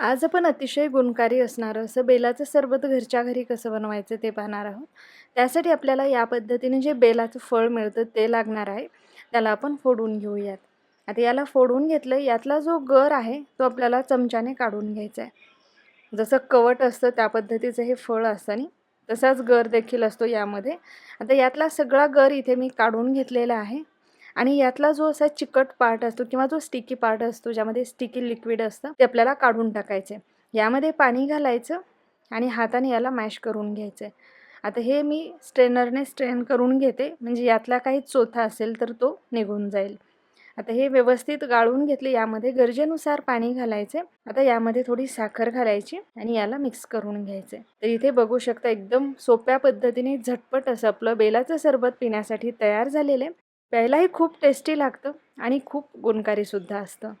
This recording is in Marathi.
आज आपण अतिशय गुणकारी असणारं असं बेलाचं सरबत घरच्या घरी कसं बनवायचं ते पाहणार आहोत. त्यासाठी आपल्याला या पद्धतीने जे बेलाचं फळ मिळतं ते लागणार आहे. त्याला आपण फोडून घेऊयात. आता याला फोडून घेतलं यातला जो गर आहे तो आपल्याला चमच्याने काढून घ्यायचा आहे. जसं कवट असतं त्या पद्धतीचं हे फळ असतं तसाच गर देखील असतो यामध्ये. आता यातला सगळा गर इथे मी काढून घेतलेला आहे. आणि यातला जो असा चिकट पार्ट असतो किंवा जो स्टिकी पार्ट असतो ज्यामध्ये स्टिकी लिक्विड असतं ते आपल्याला काढून टाकायचे. यामध्ये पाणी घालायचं आणि हाताने याला मॅश करून घ्यायचं. आहे आता हे मी स्ट्रेनरने स्ट्रेन करून घेते. म्हणजे यातला काही चोथा असेल तर तो निघून जाईल. आता हे व्यवस्थित गाळून घेतले यामध्ये गरजेनुसार पाणी घालायचे. आता यामध्ये थोडी साखर घालायची आणि याला मिक्स करून घ्यायचे. तर इथे बघू शकता एकदम सोप्या पद्धतीने झटपट असं आपलं बेलाचं सरबत पिण्यासाठी तयार झालेलं आहे. प्यायलाही खूप टेस्टी लागतं आणि खूप गुणकारीसुद्धा असतं.